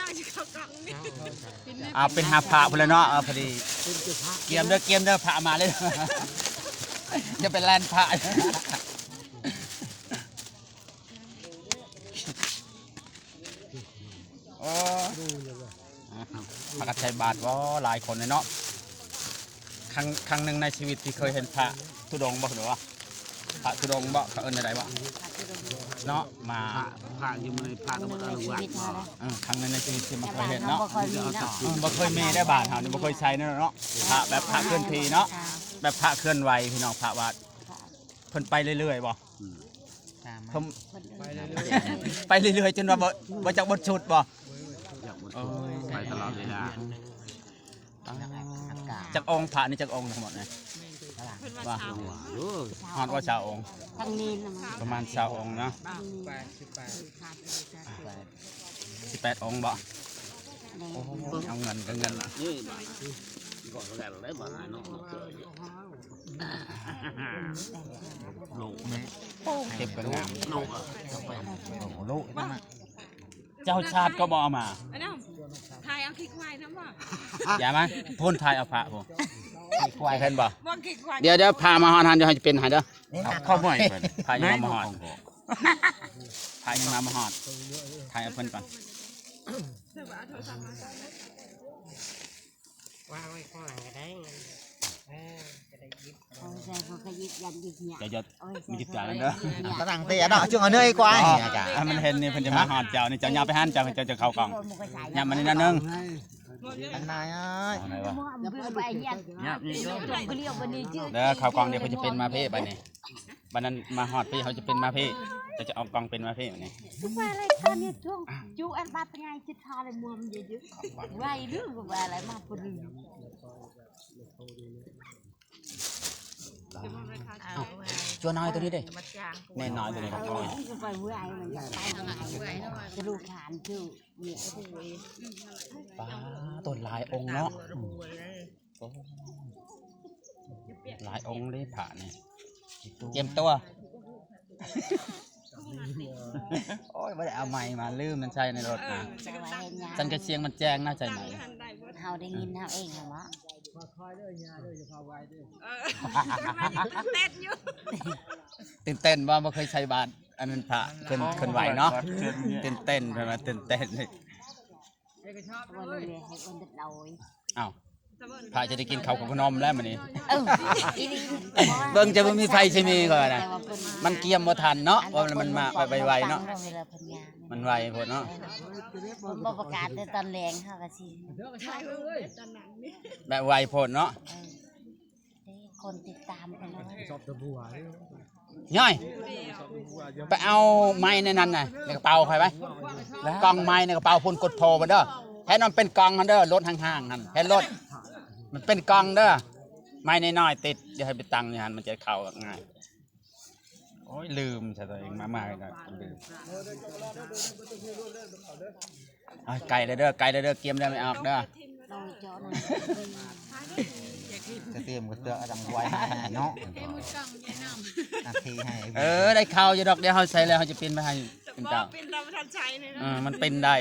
น่าจะเข้ากล่องนี่เอาเป็นหาพระพุนละเนาะเอาพอดีเกียมเด้อเกียมเด้อพระมาเลย จะเป็นแลนพระโอ้พระกัจจัยบาทว่าหลายคนเลยเนาะครั้งครั้งหนึ่งในชีวิตที่เคยเห็นพระธุดงค์บ่หรือว่าพระธุดงค์บ่เขาเอิ้นอะไรบ่ เนาะมาพระอยู่ในพระตะวันออกวัดเออครั้งหนึงในชีวิตที่มันเคยเห็นเนาะเนาะบ่ค่อยมีเนาะอืมบ่เคยมีได้บาทเฮานี่บ่เคยใช้เนาะเนาะพระแบบพระเคลื่อนที่เนาะแบบพระเคลื่อนไหวพี่น้องพระวัดเพิ่นไปเรื่อยๆบ่เพิ่นไปเรื่อยๆจนว่าบ่บ่จักบทชุดบ่อยากหมดไปตลอดเวลาจักองค์พระนี่จักองค์ทั้งหมดนะ เพิ่นว่าว่าเช้าโอ้ฮอดว่าชาวองค์ทั้งนี้นะมันประมาณชาวองค์เนาะ18องค์บ่เอาเงินก็เงินล่ะนี่บ้านก่อนแรกเลยบ้านนอกเจอโลกแม่เก็บกันงามโลกอะลูกเจ้าชาติก็บ่เอามา อันนั้นทายเอาขี้ควายน้ำบ่อย่ามาพ่นทายเอาพระผม ควายเพิ่นบ่บ่ขี้ควายเดี๋ยวเดี๋ยวพามาฮอนฮันเดี๋ยวให้จะเป็นให้เด้อเข้าบ่อยเพิ่นพายังมามาฮอดพายังมามาฮอดถ่ายเอาเพิ่นก่อนโอ้ยใช่พวกขยิบยันยิบเนี่ยเดี๋ยวจะโอ้ยมีจิบจ่ายแล้วเด้อตรังเตียดอกจุงเอาเนยกว่านี่อาจารย์ถ้ามันเห็นนี่เพิ่นจะมาฮอดเจ้านี่เจ้าย่าไปหันเจ้าเจ้าจะเข้ากล่องย่ามันนี่นั่นนึง อันนายเอ้ยเอาไหนวะเบื่อไปเนี่ยยับนี่ก็จงไปเรียกวันนี้ชื่อเด้อเข้ากล่องเดี๋ยวเพิ่นจะเป็นมาเพ่ไปนี่บัดนั้นมาฮอดพี่เขาจะเป็นมาเพ่จะจะเอากล่องเป็นมาเพ่บัดนี้ทุกวันอะไรตอนนี้ช่วงจูอันบัดไงจิตทาเลยมัวมันเยอะๆไว้เรื่องกับอะไรมาป รึงจัวน้อยตัวนี้เด้มาจางแน่น้อยตัวนี้ครับเออก็ไปเว้ยมันจะไปทางไหนจะลูกขานชื่อเนี่ยป้าต้นหลายองค์เนาะโอ้หลายองค์เลยผ่านี่เตรียมตัว โอ้ยไม่ได้เอาไม้มาลืมมันใช่ในรถนะจะไว้ให้ยาจันกระเชียงมันแจ้งน่าใจไหมทันได้บ่เฮาได้ยินเฮาเองเหรอวะ เออเต้นอยู่ตื่นเต้นว่าไม่เคยใช้บาทอันนั้นพระขึ้นขึ้นไหวเนาะตื่นเต้นไปมาตื่นเต้นเลยวันนี้ให้คนติดดอยอ้าว พระจะได้กินข้าวกับขนมแล้วมันนี้ เอออีนี่เบิ่งจะไม่มีไฟใช่มีก่อนนะ แต่ว่าเพิ่นมันเกียมบ่ทันเนาะว่ามันมาไปไวๆเนาะเวลาเพิ่นงานมันไวโพดเนาะ เพิ่นบ่ประกาศแต่ตอนแรงเฮาก็สิทายเอ้ยตอนนั้นนี่แบบไวโพดเนาะ เออเด้คนติดตามกันน้อยย่อย ไปเอาไม้ในนั้นน่ะในกระเป๋าใครไว้กล่องไม้ในกระเป๋าพุ่นกดโทรมาเด้อแค่นั้นเป็นกล่องมันเด้อรถห่างๆนั่นแค่รถ มันเป็นกองเด้อไม่น้อยๆติดอย่าให้ไปตังอย่างนั้นมันจะเข้าง่าย โอ้ยลืมใช่ตัวเองมากๆเลยนะลืมเอาไก่เลยเด้อไก่เลยเด้อเกียมได้ไม่ออกเด้อ น้อยเจ้านะจะเตรียมกับเตือดังไว้ให้เนาะนาทีให้เออได้ข้าวจะดอกเดียวเขาใส่แล้วเขาจะเป็นไปให้เป็นบ่เจ้าเป็นเราทันใจนี่เอนะอมันเป็นได้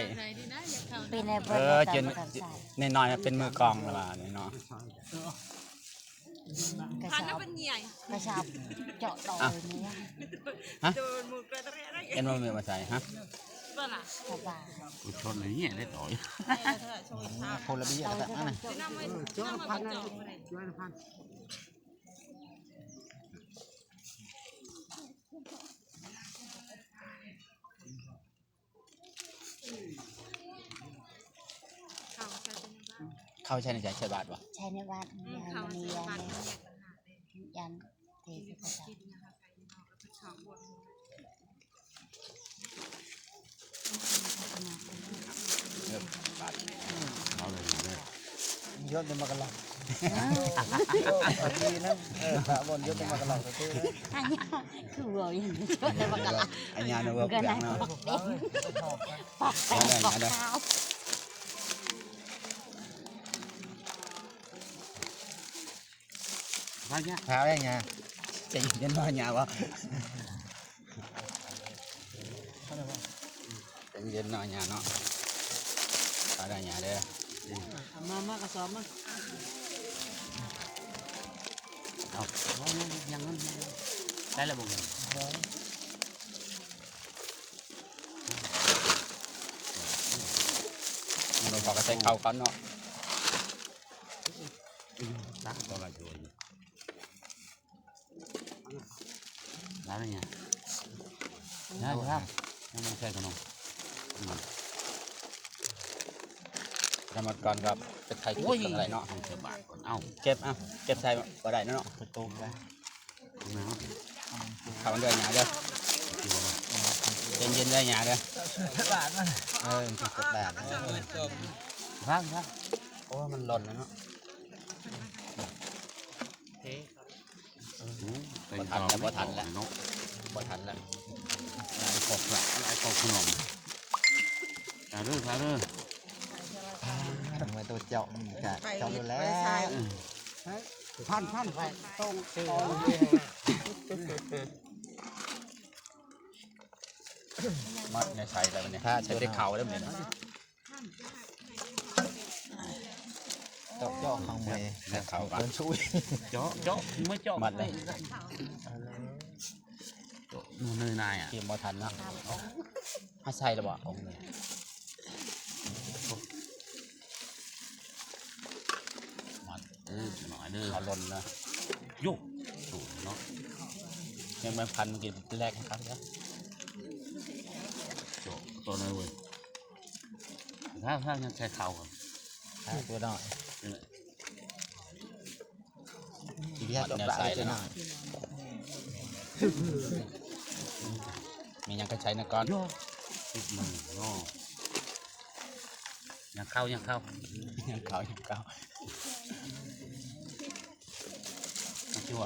เป็นไอ้เอเพิ่นอบ่เจต้นองใส่น้อยๆเป็นมือกลองละว่าเนี่ยเนาะกระทันชันั้บเป็นใหญ่กระชับเจาะดอยเนี่ยโดนหมูกระเตะได้เอ็นว่ามีมาใส่ฮะ บ่ล่ะสบายกูชนอะไรเนี่ยได้ต่อยคนละเบี้ยแต่อันนั้นสินำไว้นำมาจองบ่ได้เข้าใช่ในใจใช่บาทวะใช้ในบ้านยันเขามีสิยับ้านนเนี่ยปัญหาเลยยันเทศกระชับกินนะคะไปนอกแล้วก็ชอบบนเออบา ทเอาเลยเนี่ยยศเดินมากระหล่ำทีนั้นเออพระบนยศเดินมากระหล่ำตัวเต้อันนี้คือว่าอย่างนี้ช่วยในบ้านกันละไอ้ยาเนื้อก็เปลือได้กเนาะปักเด้งปักแต่งปักเท้าพระเนี่ยเท้าได้ไงใจเย็ นๆหน่อยยาวะใจเย็นหน่อยยาเนาะมามากระสอบมาเอาเอายังงั้นได้แล้วบ่เงินเราบอกก็ใส่เข้ากันเนาะตั้งตัวละอยู่ได้แล้วเนี่ยได้ครับยังไม่ใช่ขนม จะมาก่อนครับเป็นไทยคุยกันอะไรเนาะให้เธอบาทก่อนเอ้าเก็บอะเก็บใส่ก็ได้เนาะไปตูมได้เอาน้เข้ามันเดือนหยาเด้อเย็นเย็นๆได้หยาเด้อบาทมันเออมันกดบาทำพักพักโอ้มันหล่นแล้วเนาะบ่ทันแล้วบ่ทันแล้วเนาะบ่ทันแล้วไอ้กบละไอ้กบขนม อย่าเด้ออย่าเด้อทำไมตัวเจาะมันกะเจาะดูแล้วพันพันต้องมัดในใส่แล้วเนี่ยใส่ได้เข่าแล้วเนี่ยเจาะเจาะข้างมือได้เข่ากันเดินช่วยเจาะเจาะไม่เจาะมัดเลยเจาะนู่นเนยนายอะเกมบ่ทันเนาะให้ใส่แล้วบ่องค์เนี่ย มัดเออหน่อยเด้อขาหล่นนะยุกสูงเนาะยังไม่พันกี้แรกนะครับเยเจาะตัวนั้นเว้ยถ้าถ้ายังใช้เข่าก่อนตัวน่อยนี่แหละทีเดียวจบละตัวหน่อยมียังก็ใช้นะก่อนติดมือเนาะยังเข้ายังเข้ายังเข่ายังเข่า ยังชั่ว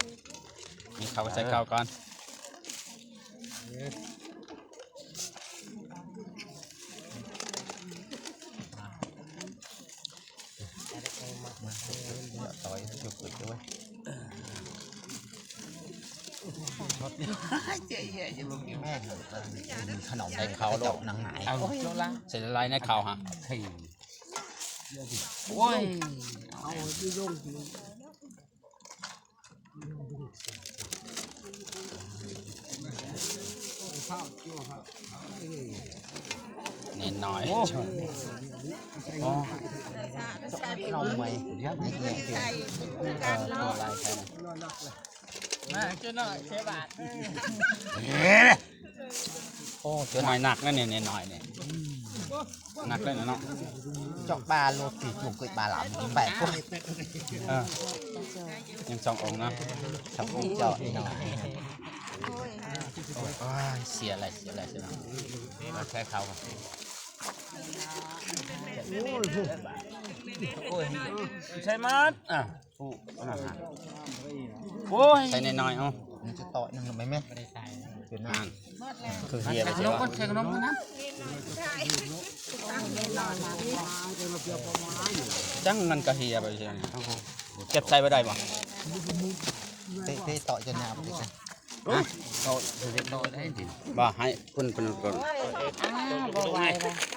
มีเขาใช้เขาก่อนต่อยจุกๆด้วยขนมใส่เขาโลกหนังหายเอาโจละใส่ละลายในเขาฮะเฮ้ยโอ้ย เน้นหน่อยโอ้อ๋อขนมไหมเดี๋ยวไม่เกี่ยวเกี่ยวตัวลายแทนมาเจ้าหน่อยเจ้าบาทโอ้ตัวหน่อยหนักนั่นเนี่ยหน่อยเนี่ยหนักเลยนะเนาะจอกปลาโลตีจุกกิปลาหลามแปดพวกเออยังสององค์นะทำให้เจาะหน่อยโอ้ย เสียอะไรเสียอะไรเสียอะไรมาใช้เขาครับโอ้ยใช่มัดอะผู้ขนาดนั้นโอ้ยใช้น้อยๆเอ้ามันจะต่อยังไงไหมเป็นหน้าอ่านคือเฮียไปใส่ขเสีนยมก่อวะนใส่ขนมก่อนนะจังมันก็เฮียไปเสียเนี่ยเก็บใส่ไปได้ปะเต้เต้ต่อจนหนาไปเลย โตเด็กโตได้จริงบ่ให้เพิ่นเพิ่นก่อนบ่ไหวละ